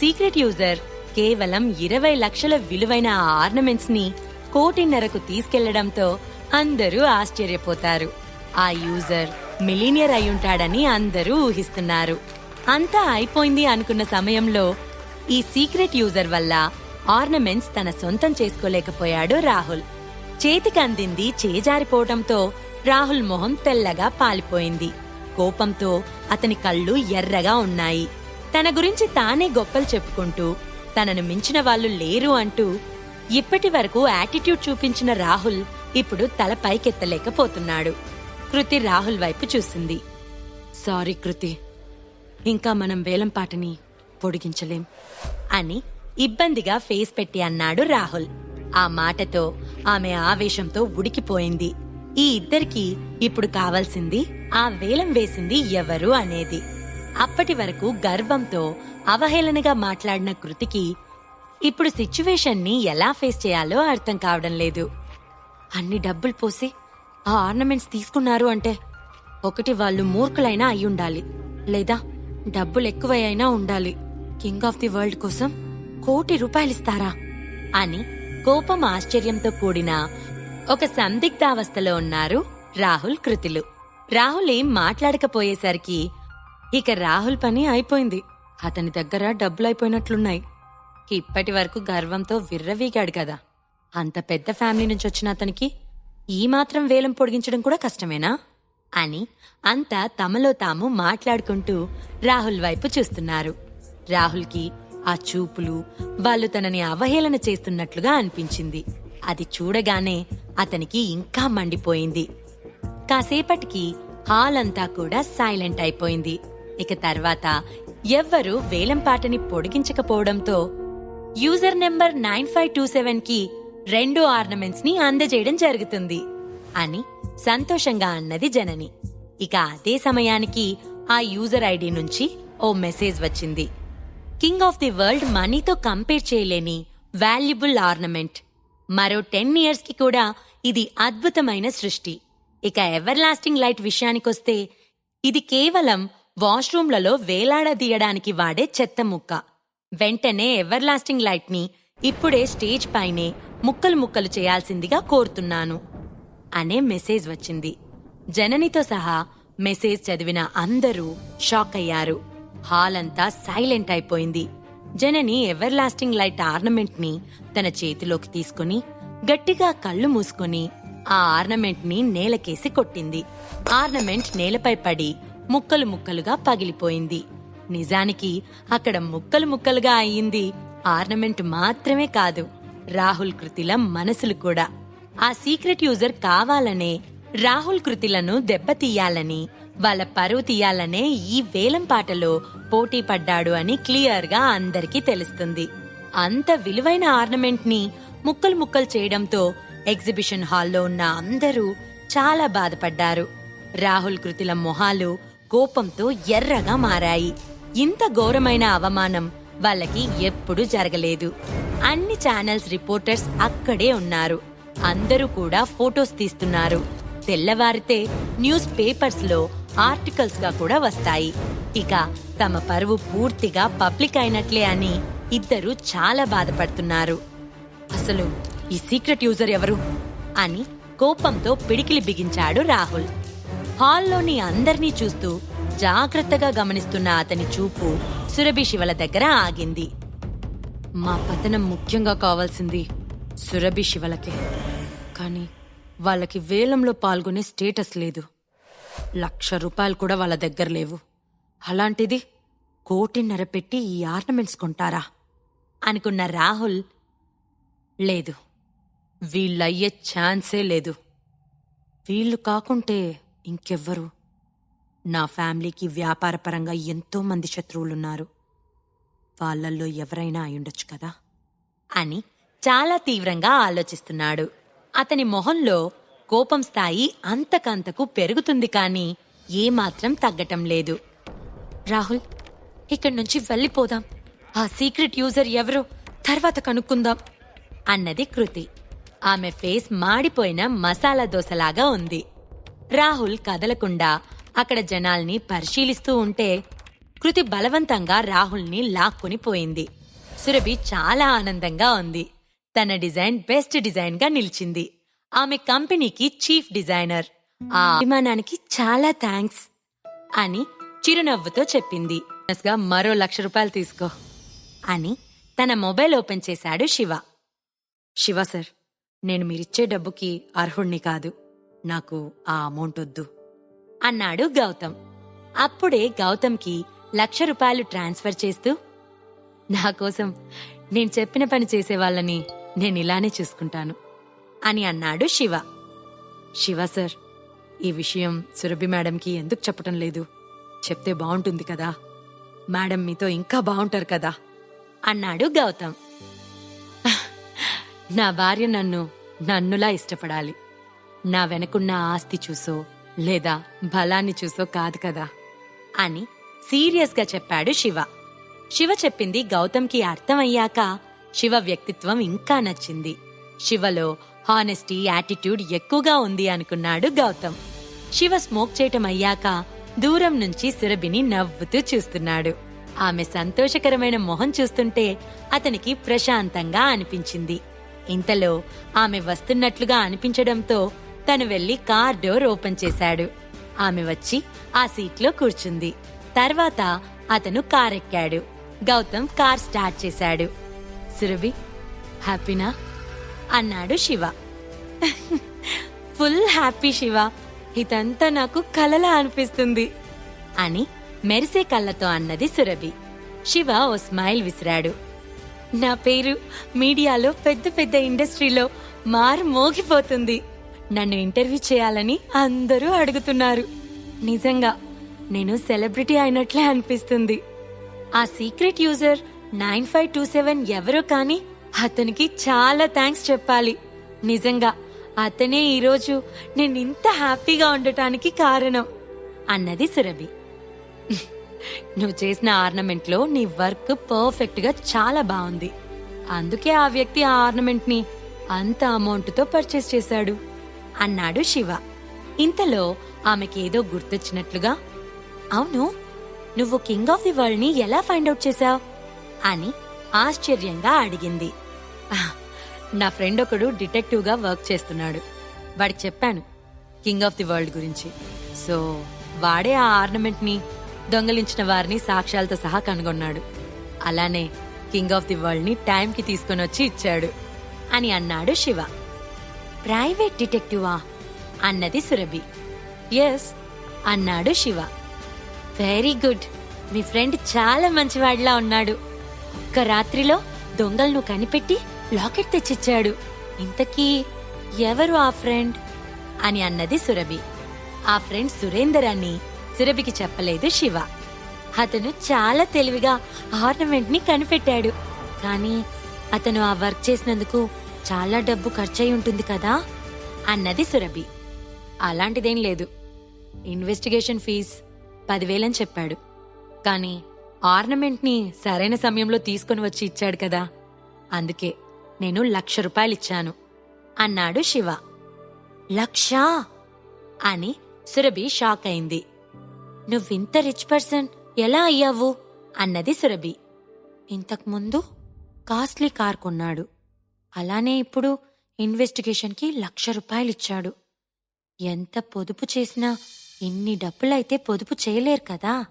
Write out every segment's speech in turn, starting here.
Secret user. కేవలం ఇరవై లక్షల విలువైన ఆ ఆర్నమెంట్స్ని కోటిన్నరకు తీసుకెళ్ళడంతో అందరూ ఆశ్చర్యపోతారు. ఆ యూజర్ మిలీనియర్ అయ్యుంటాడని అందరూ ఊహిస్తున్నారు. అంతా అయిపోయింది అనుకున్న సమయంలో ఈ సీక్రెట్ యూజర్ వల్ల ఆర్నమెంట్స్ తన సొంతం చేసుకోలేకపోయాడు రాహుల్. చేతికి అందింది చేజారిపోవటంతో రాహుల్ మొహం తెల్లగా పాలిపోయింది. కోపంతో అతని కళ్ళు ఎర్రగా ఉన్నాయి. తన గురించి తానే గొప్పలు చెప్పుకుంటూ తనను మించిన వాళ్ళు లేరు అంటూ ఇప్పటి వరకు యాటిట్యూడ్ చూపించిన రాహుల్ ఇప్పుడు తల పైకెత్తలేకపోతున్నాడు. కృతి రాహుల్ వైపు చూసింది. సారీ కృతి ఇంకా మనం వేలంపాటని పొడిగించలేం. అని ఇబ్బందిగా ఫేస్ పెట్టి అన్నాడు రాహుల్. ఆ మాటతో ఆమె ఆవేశంతో ఉడికిపోయింది. ఈ ఇద్దరికి ఇప్పుడు కావాల్సింది ఆ వేలం వేసింది ఎవరు అనేది. అప్పటి వరకు గర్వంతో అవహేళనగా మాట్లాడిన కృతికి ఇప్పుడు సిచ్యువేషన్ని ఎలా ఫేస్ చేయాలో అర్థం కావడం లేదు. అన్ని డబ్బులు పోసి ఆ ఆర్నమెంట్స్ తీసుకున్నారు అంటే ఒకటి వాళ్ళు మూర్ఖులైనా అయి ఉండాలి. లేదా డబ్బులు ఎక్కువైనా ఉండాలి. కింగ్ ఆఫ్ ది వరల్డ్ కోసం కోటి రూపాయలిస్తారా అని కోపం ఆశ్చర్యంతో కూడిన ఒక సందిగ్ధావస్థలో ఉన్నారు రాహుల్ కృతిలు. రాహుల్ ఏం మాట్లాడకపోయేసరికి ఇక రాహుల్ పని అయిపోయింది. అతని దగ్గర డబ్బులైపోయినట్లున్నాయి. ఇప్పటి వరకు గర్వంతో విర్రవీగాడు కదా. అంత పెద్ద ఫ్యామిలీ నుంచి వచ్చిన అతనికి ఈ మాత్రం వేలం పొడిగించడం కూడా కష్టమేనా? అని అంతా తమలో తాము మాట్లాడుకుంటూ రాహుల్ వైపు చూస్తున్నారు. రాహుల్కి ఆ చూపులు వాళ్ళు తనని అవహేళన చేస్తున్నట్లుగా అనిపించింది. అది చూడగానే అతనికి ఇంకా మండిపోయింది. కాసేపటికి హాల్ అంతా కూడా సైలెంట్ అయిపోయింది. ఇక తర్వాత ఎవ్వరూ వేలంపాటని పొడిగించకపోవడంతో user number nine five two సెవెన్కి రెండు ఆర్నమెంట్స్ని అందజేయడం జరుగుతుంది అని సంతోషంగా అన్నది జనని. ఇక అదే సమయానికి ఆ యూజర్ ఐడి నుంచి ఓ మెసేజ్ వచ్చింది. కింగ్ ఆఫ్ ది వరల్డ్ మనీతో కంపేర్ చేయలేని వాల్యుబుల్ ఆర్నమెంట్. మరో టెన్ ఇయర్స్కి కూడా ఇది అద్భుతమైన సృష్టి. ఇక ఎవర్ లాస్టింగ్ లైట్ విషయానికొస్తే ఇది కేవలం వాష్రూమ్లలో వేలాడదీయడానికి వాడే చెత్త ముక్క. వెంటనే ఎవర్లాస్టింగ్ లైట్ని ఇప్పుడే స్టేజ్ పైనే ముక్కలు ముక్కలు చేయాల్సిందిగా కోరుతున్నాను అనే మెసేజ్ వచ్చింది. జననితో సహా మెసేజ్ చదివిన అందరూ షాక్ అయ్యారు. హాల్ అంతా సైలెంట్ అయిపోయింది. జనని ఎవర్లాస్టింగ్ లైట్ ఆర్నమెంట్ని తన చేతిలోకి తీసుకుని గట్టిగా కళ్ళు మూసుకుని ఆ ఆర్నమెంట్ని నేలకేసి కొట్టింది. ఆర్నమెంట్ నేలపై పడి ముక్కలు ముక్కలుగా పగిలిపోయింది. నిజానికి అక్కడ ముక్కలు ముక్కలుగా అయ్యింది ఆర్నమెంట్ మాత్రమే కాదు రాహుల్ కృతిల మనసులు కూడా. ఆ సీక్రెట్ యూజర్ కావాలనే రాహుల్ కృతిలను దెబ్బతీయాలని వాళ్ళ పరువు తీయాలనే ఈ వేలం పాటలో పోటీ పడ్డాడు అని క్లియర్గా అందరికీ తెలుస్తుంది. అంత విలువైన ఆర్నమెంట్ని ముక్కలు ముక్కలు చేయడంతో ఎగ్జిబిషన్ హాల్లో ఉన్న అందరూ చాలా బాధపడ్డారు. రాహుల్ కృతిల మొహాలు కోపంతో ఎర్రగా మారాయి. ఇంత ఘోరమైన అవమానం వాళ్ళకి ఎప్పుడూ జరగలేదు. అన్ని ఛానల్స్ రిపోర్టర్స్ అక్కడే ఉన్నారు. అందరూ కూడా ఫోటోస్ తీస్తున్నారు. తెల్లవారితే న్యూస్ పేపర్స్లో ఆర్టికల్స్గా కూడా వస్తాయి. ఇక తమ పరువు పూర్తిగా పబ్లిక్ అయినట్లే అని ఇద్దరు చాలా బాధపడుతున్నారు. అసలు ఈ సీక్రెట్ యూజర్ ఎవరు? అని కోపంతో పిడికిలి బిగించాడు రాహుల్. హాల్లోని అందర్నీ చూస్తూ జాగ్రత్తగా గమనిస్తున్న అతని చూపు సురభి శివల దగ్గర ఆగింది. మా పతనం ముఖ్యంగా కావాల్సింది సురభి శివలకే కానీ వాళ్ళకి వేలంలో పాల్గొనే స్టేటస్ లేదు. లక్ష రూపాయలు కూడా వాళ్ళ దగ్గర లేవు. అలాంటిది కోటిన్నర పెట్టి ఈ ఆర్నమెంట్స్ కొంటారా? అనుకున్న రాహుల్ లేదు. వీళ్ళయ్యే ఛాన్సే లేదు. వీళ్ళు కాకుంటే ఇంకెవ్వరు. నా ఫ్యామిలీకి వ్యాపారపరంగా ఎంతో మంది శత్రువులున్నారు. వాళ్ళల్లో ఎవరైనా అయ్యుండొచ్చు కదా? అని చాలా తీవ్రంగా ఆలోచిస్తున్నాడు. అతని మొహంలో కోపం స్థాయి అంతకంతకు పెరుగుతుంది కానీ ఏమాత్రం తగ్గటం లేదు. రాహుల్ ఇక్కడి నుంచి వెళ్ళిపోదాం. ఆ సీక్రెట్ యూజర్ ఎవరో తర్వాత కనుక్కుందాం అన్నది కృతి. ఆమె ఫేస్ మాడిపోయిన మసాలా దోశలాగా ఉంది. రాహుల్ కదలకుండా అక్కడ జనాల్ని పరిశీలిస్తూ ఉంటే కృతి బలవంతంగా రాహుల్ని లాక్కొని పోయింది. సురభి చాలా ఆనందంగా ఉంది. తన డిజైన్ బెస్ట్ డిజైన్గా నిలిచింది. ఆమె కంపెనీకి చీఫ్ డిజైనర్. ఆ అభిమానానికి చాలా థ్యాంక్స్ అని చిరునవ్వుతో చెప్పింది. గా మరో లక్ష రూపాయలు తీసుకో అని తన మొబైల్ ఓపెన్ చేశాడు శివ. శివ సార్ నేను మీరిచ్చే డబ్బుకి అర్హుణ్ణి కాదు. నాకు ఆ అమౌంట్ వద్దు. అన్నాడు గౌతమ్. అప్పుడే గౌతమ్కి లక్ష రూపాయలు ట్రాన్స్ఫర్ చేస్తూ నా కోసం నేను చెప్పిన పని చేసే వాళ్ళని నేను ఇలానే చూసుకుంటాను అని అన్నాడు శివ. శివ సార్ ఈ విషయం సురభి మేడంకి ఎందుకు చెప్పటం లేదు? చెప్తే బాగుంటుంది కదా. మేడం మీతో ఇంకా బాగుంటారు కదా అన్నాడు గౌతమ్. నా భార్య నన్ను నన్నులా ఇష్టపడాలి. నా వెనకున్న ఆస్తి చూసో లేదా బలాన్ని చూసో కాదు కదా? అని సీరియస్గా చెప్పాడు శివ. శివ చెప్పింది గౌతమ్కి అర్థమయ్యాక శివ వ్యక్తిత్వం ఇంకా నచ్చింది. శివలో హానెస్టీ యాటిట్యూడ్ ఎక్కువగా ఉంది అనుకున్నాడు గౌతమ్. శివ స్మోక్ చేయటం అయ్యాక దూరం నుంచి సురభిని నవ్వుతూ చూస్తున్నాడు. ఆమె సంతోషకరమైన మొహం చూస్తుంటే అతనికి ప్రశాంతంగా అనిపించింది. ఇంతలో ఆమె వస్తున్నట్లుగా అనిపించడంతో తను వెళ్ళి కార్ డోర్ ఓపెన్ చేశాడు. ఆమె వచ్చి ఆ సీట్లో కూర్చుంది. తర్వాత అతను కార్ ఎక్కాడు గౌతమ్ కార్ స్టార్ట్ చేశాడు. సురభి హ్యాపీనా? అన్నాడు శివ. Full happy Shiva. ఇదంతా నాకు కలలా అనిపిస్తుంది అని మెరిసే కళ్ళతో అన్నది సురభి. శివ ఓ స్మైల్ విసిరాడు. నా పేరు మీడియాలో పెద్ద పెద్ద ఇండస్ట్రీలో మారు మోగిపోతుంది. నన్ను ఇంటర్వ్యూ చేయాలని అందరూ అడుగుతున్నారు. నిజంగా నేను సెలబ్రిటీ అయినట్లే అనిపిస్తుంది. ఆ secret user nine five two seven ఎవరో కానీ అతనికి చాలా థ్యాంక్స్ చెప్పాలి. నిజంగా అతనే ఈరోజు నేను ఇంత హ్యాపీగా ఉండటానికి కారణం అన్నది సురభి. నువ్వు చేసిన ఆర్నమెంట్లో నీ వర్క్ పర్ఫెక్ట్గా చాలా బాగుంది. అందుకే ఆ వ్యక్తి ఆ ఆర్నమెంట్ని అంత అమౌంట్తో పర్చేస్ చేశాడు. అన్నాడు శివ. ఇంతలో ఆమెకేదో గుర్తొచ్చినట్లుగా అవును నువ్వు కింగ్ ఆఫ్ ది వరల్డ్ని ఎలా ఫైండ్ అవుట్ చేశావు? అని ఆశ్చర్యంగా అడిగింది. "ఆహ్, నా ఫ్రెండ్ ఒకడు డిటెక్టివ్గా వర్క్ చేస్తున్నాడు. వాడికి చెప్పాను కింగ్ ఆఫ్ ది వరల్డ్ గురించి. సో వాడే ఆ ఆర్నమెంట్ని దొంగలించిన వారిని సాక్ష్యాలతో సహా కనుగొన్నాడు. అలానే కింగ్ ఆఫ్ ది వరల్డ్ని టైంకి తీసుకొని వచ్చి ఇచ్చాడు అని అన్నాడు శివ. ప్రైవేట్ డిటెక్టివా? అన్నది సురభి. ఎస్ అన్నాడు శివ. Very good. మీ ఫ్రెండ్ చాలా మంచివాడిలా ఉన్నాడు. ఒక్క రాత్రిలో దొంగలను కనిపెట్టి లాకెట్ తెచ్చిచ్చాడు. ఇంతకీ ఎవరు ఆ ఫ్రెండ్? అని అన్నది సురభి. ఆ ఫ్రెండ్ సురేందర్ అని సురభికి చెప్పలేదు శివ. అతను చాలా తెలివిగా ఆర్నమెంట్ని కనిపెట్టాడు. కానీ అతను ఆ వర్క్ చేసినందుకు చాలా డబ్బు ఖర్చయి ఉంటుంది కదా? అన్నది సురభి. అలాంటిదేం లేదు. ఇన్వెస్టిగేషన్ ఫీజ్ పదివేలని చెప్పాడు. కానీ ఆర్నమెంట్ని సరైన సమయంలో తీసుకుని వచ్చి ఇచ్చాడు కదా. అందుకే నేను లక్ష రూపాయలు ఇచ్చాను అన్నాడు శివ. లక్షా? అని సురభి షాక్ అయింది. నువ్వింత రిచ్ పర్సన్ ఎలా అయ్యావు? అన్నది సురభి. ఇంతకుముందు కాస్ట్లీ కార్ కొన్నాడు. అలానే ఇప్పుడు ఇన్వెస్టిగేషన్కి లక్ష రూపాయలు ఇచ్చాడు ఎంత పొదుపు చేసినా ఇన్ని డబ్బులైతే పొదుపు చేయలేరు కదా?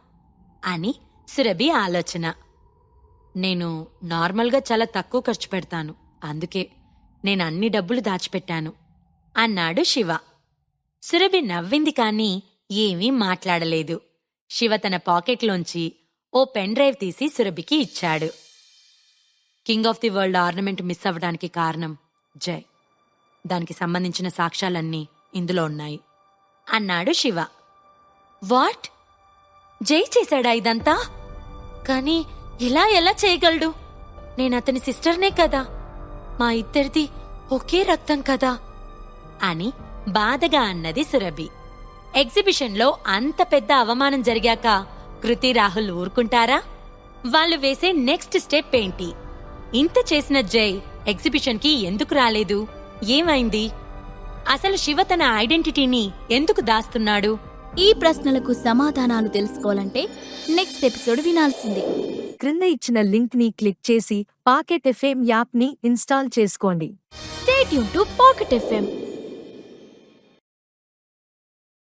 అని సురభి ఆలోచన. నేను నార్మల్గా చాలా తక్కువ ఖర్చు పెడతాను. అందుకే నేను అన్ని డబ్బులు దాచిపెట్టాను అన్నాడు శివ. సురభి నవ్వింది కానీ ఏమీ మాట్లాడలేదు. శివ తన పాకెట్లోంచి ఓ పెన్ డ్రైవ్ తీసి సురభికి ఇచ్చాడు. King of the world ornament miss అవ్వడానికి కారణం జై. దానికి సంబంధించిన సాక్ష్యాలన్నీ ఇందులో ఉన్నాయి. అన్నాడు శివ. వాట్? జై చేశాడా ఇదంతా? కానీ ఇలా ఎలా చేయగలడు? నేను అతని సిస్టర్నే కదా. మా ఇద్దరిది ఒకే రక్తం కదా. అని బాధగా అన్నది సురభి. ఎగ్జిబిషన్లో అంత పెద్ద అవమానం జరిగాక కృతి రాహుల్ ఊరుకుంటారా? వాళ్ళు వేసే నెక్స్ట్ స్టెప్ ఏంటి? ఇంత చేసిన జై ఎగ్జిబిషన్కి ఎందుకు రాలేదు? ఏమైంది? అసలు శివ తన ఐడెంటిటీని ఎందుకు దాస్తున్నాడు? ఈ ప్రశ్నలకు సమాధానాలు తెలుసుకోవాలంటే నెక్స్ట్ ఎపిసోడ్ వినాల్సిందే. క్రింద ఇచ్చిన లింక్ని క్లిక్ చేసి పాకెట్ ఎఫ్ఎం యాప్ని ఇన్స్టాల్ చేసుకోండి. స్టేట్ యూన్ టు పాకెట్ ఎఫ్ఎం